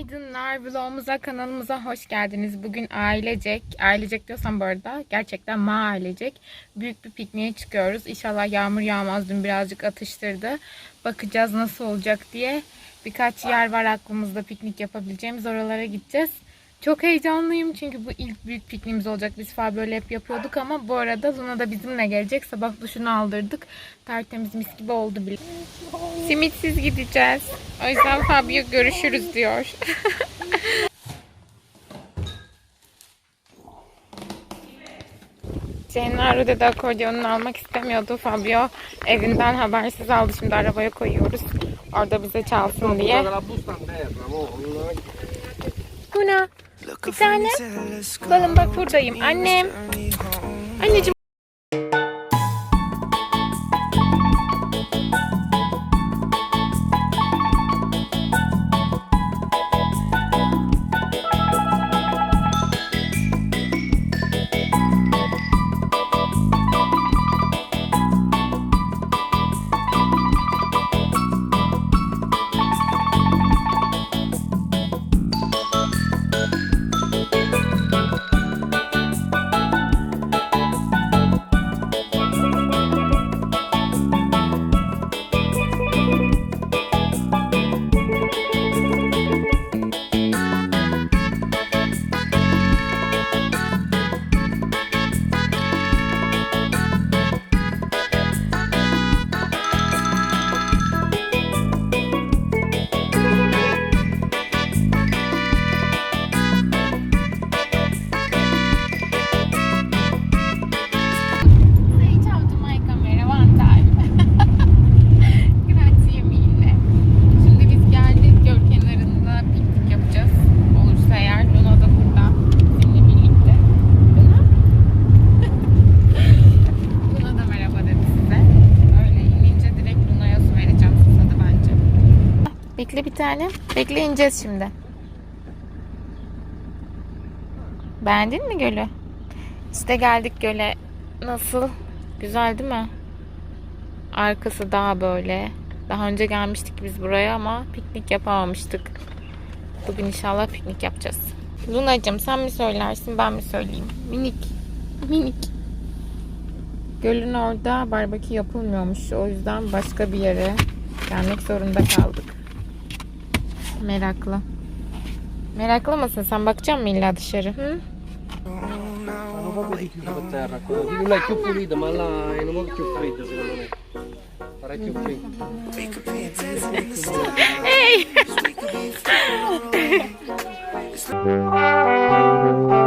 Videomuza, kanalımıza hoş geldiniz. Bugün ailecek, ailecek diyorsam bu arada gerçekten ma ailecek büyük bir pikniğe çıkıyoruz. İnşallah yağmur yağmaz. Dün birazcık atıştırdı. Bakacağız nasıl olacak diye. Birkaç yer var aklımızda piknik yapabileceğimiz. Oralara gideceğiz. Çok heyecanlıyım çünkü bu ilk büyük pikniğimiz olacak. Biz falan böyle hep yapıyorduk ama bu arada Luna da bizimle gelecek. Sabah duşunu aldırdık. Tertemiz mis gibi oldu bile. Simitsiz gideceğiz. O yüzden Fabio görüşürüz diyor. Gennaro dedi akordeonunu almak istemiyordu. Fabio evinden habersiz aldı. Şimdi arabaya koyuyoruz. Orada bize çalsın diye. la busta a terra, mo, non Luna bir tane. Balım bak buradayım. Annem. Anneciğim. Bir tane. Bekle ineceğiz şimdi. Beğendin mi gölü? İşte geldik göle. Nasıl? Güzel değil mi? Arkası daha böyle. Daha önce gelmiştik biz buraya ama piknik yapamamıştık. Bugün inşallah piknik yapacağız. Lunacığım sen mi söylersin ben mi söyleyeyim? Minik. Minik. Gölün orada barbekü yapılmıyormuş. O yüzden başka bir yere gelmek zorunda kaldık. Meraklı. Meraklı mısın? Sen bakacak mısın illa dışarı? Hı? non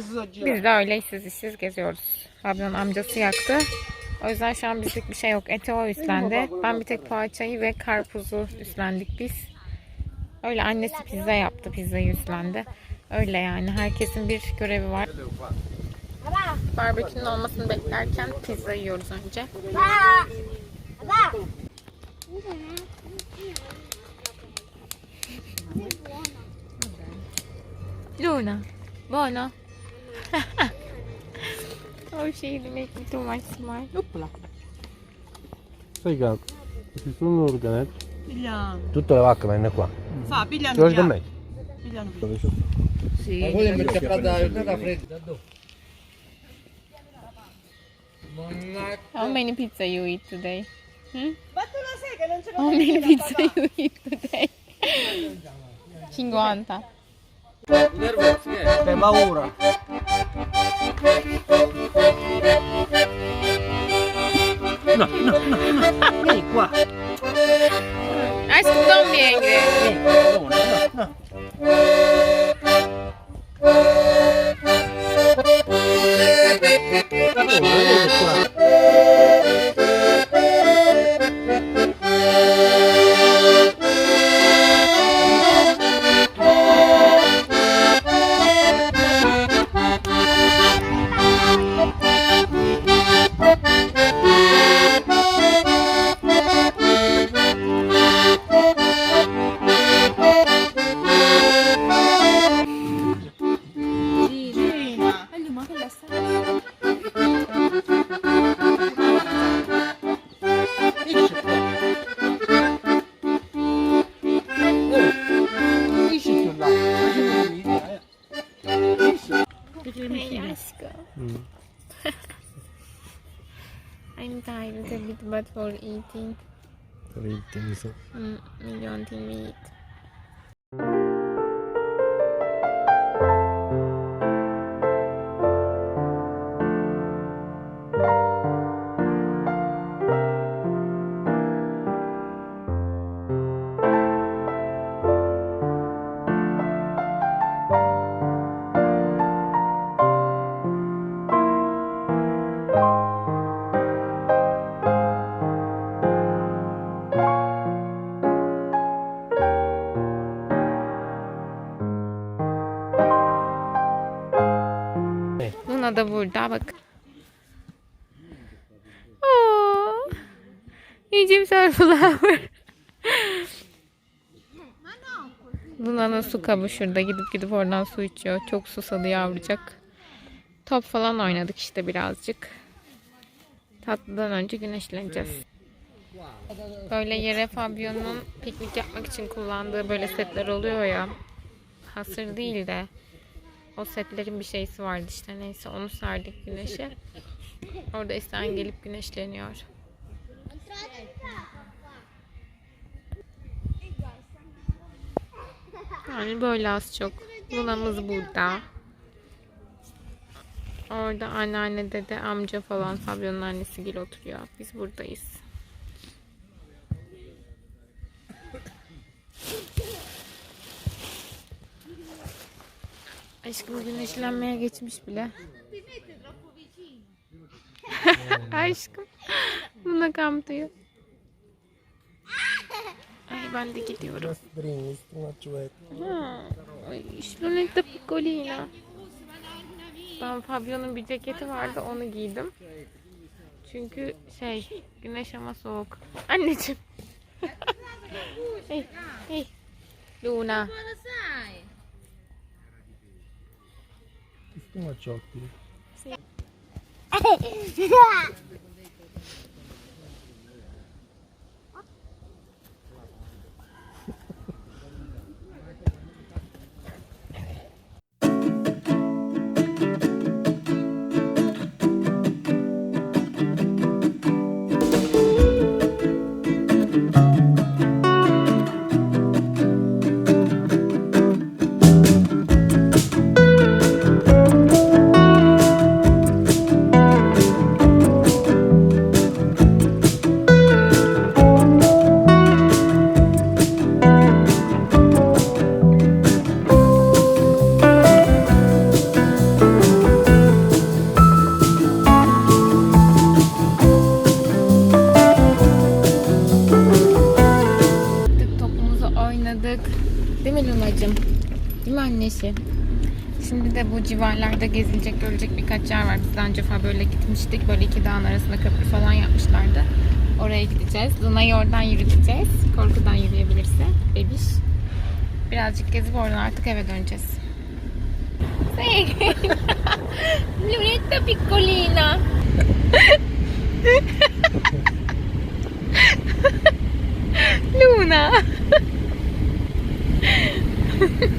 Sono girati. Biz de öyle işsiz geziyoruz. Ablanın amcası yaktı. O yüzden şu an bizlik bir şey yok. Eti o üstlendi. Ben bir tek poğaçayı ve karpuzu üstlendik biz. Öyle annesi pizza yaptı. Pizzayı üstlendi. Öyle yani. Herkesin bir görevi var. Barbekünün olmasını beklerken pizza yiyoruz önce. Luna. Buono. oh, she make me too much smile. Sai che ci sono organelli? Pigliano. Tutte le vacche vanno qua. Fa, pigliano. George via. me. Pigliano. via. Dove sono? Ma voi mi chiappate da fredda. How many pizza you eat today? Hmm? Ma tu lo sai che non ce How many pizza you eat today? 50. Nervosi, eh? Che paura. No, no, no, no. Vieni qua. Aşkım donmuyor yenge. Vieni, no, no. Oh, vieni qua. I'm tired a bit, but for eating. For eating, so. Mm, I don't eat meat. Luna da burada bak. Oo. Yiyeceğim sunflower. Luna'nın su kabı şurada. Gidip gidip oradan su içiyor. Çok susadı yavrucak. Top falan oynadık işte birazcık. Tatlıdan önce güneşleneceğiz. Böyle yere Fabio'nun piknik yapmak için kullandığı böyle setler oluyor ya. Hasır değil de o setlerin bir şeysi vardı işte neyse onu serdik güneşe. Orada isteyen gelip güneşleniyor. Yani böyle az çok. Lunamız burada. Orada anneanne, dede, amca falan Fabio'nun annesi gil oturuyor. Biz buradayız. Aşkım güneşlenmeye geçmiş bile. Aşkım. Buna kamp diyor. Ay ben de gidiyorum. Ha, Ay, Lunetta piccolina. Ben Fabio'nun bir ceketi vardı onu giydim. Çünkü şey güneş ama soğuk. Anneciğim. hey, hey. Luna. It's too much Annesi? Şimdi de bu civarlarda gezilecek, görecek birkaç yer var. Biz daha önce falan böyle gitmiştik. Böyle iki dağın arasında köprü falan yapmışlardı. Oraya gideceğiz. Luna'yı oradan yürüteceğiz. Korkudan yürüyebilirse. Bebiş. Birazcık gezip oradan artık eve döneceğiz. Lunetta piccolina. Luna.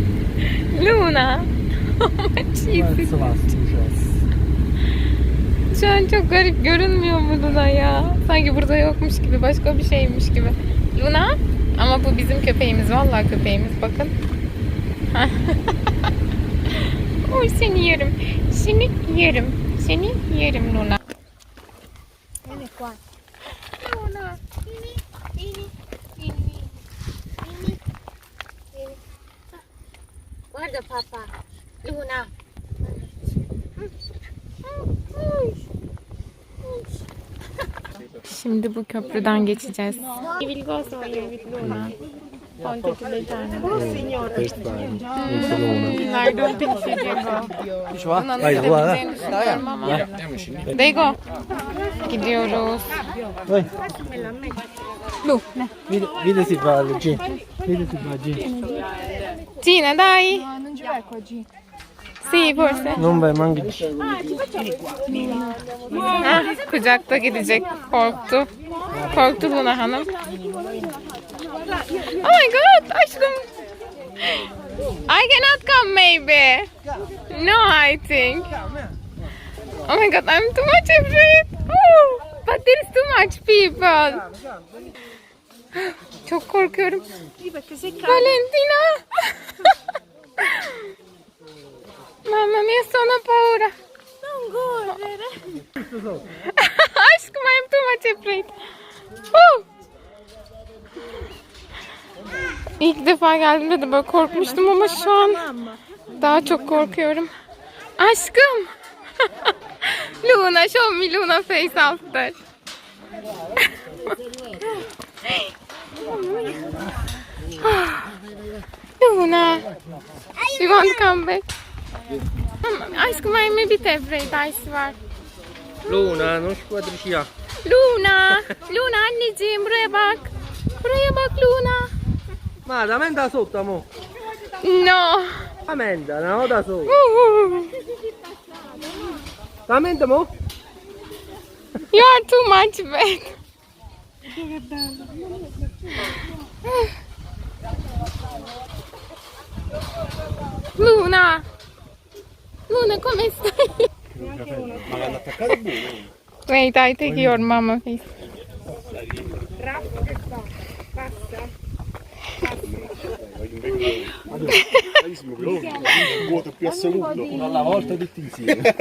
Luna. Shots. Şu an çok garip görünmüyor mu Luna ya? Sanki burada yokmuş gibi, başka bir şeymiş gibi. Luna? Ama bu bizim köpeğimiz, vallahi köpeğimiz. Bakın. Oy seni yerim. Seni yerim. Seni yerim Luna. Arada. gidebileceğini düşünüyorum ama. Dego. Gidiyoruz. Vai, Lu, vedi si fa G. Vedi si fa G. Gina dai. Sì, forse. Non vai, manca G. Ah, kucakta gidecek. Korktu. Korktu Luna Hanım. Oh my god, aşkım. I cannot come maybe. No, I think. Oh my god, I'm too much afraid. Oh, but there is too much people. Çok korkuyorum. Valentina. Mamma mia, sono paura. Non correre. Aşkım I'm too much afraid. Oh. Defa geldiğimde de böyle korkmuştum ama şu an daha çok korkuyorum. Aşkım. Luna, show me Luna face after. Luna, you want to come back? Aşkım I'm a bit afraid, I swear. Luna, non squadricia. Luna, Luna anneciğim buraya bak. Buraya bak Luna. Ma da menda sotto, amo. No. Amenda, no da sotto. Uh, Da menda, mo? You are too much bad. Luna. Luna, come stai? Wait, I take your mama face. Vuoto più assoluto. Uno alla volta tutti insieme.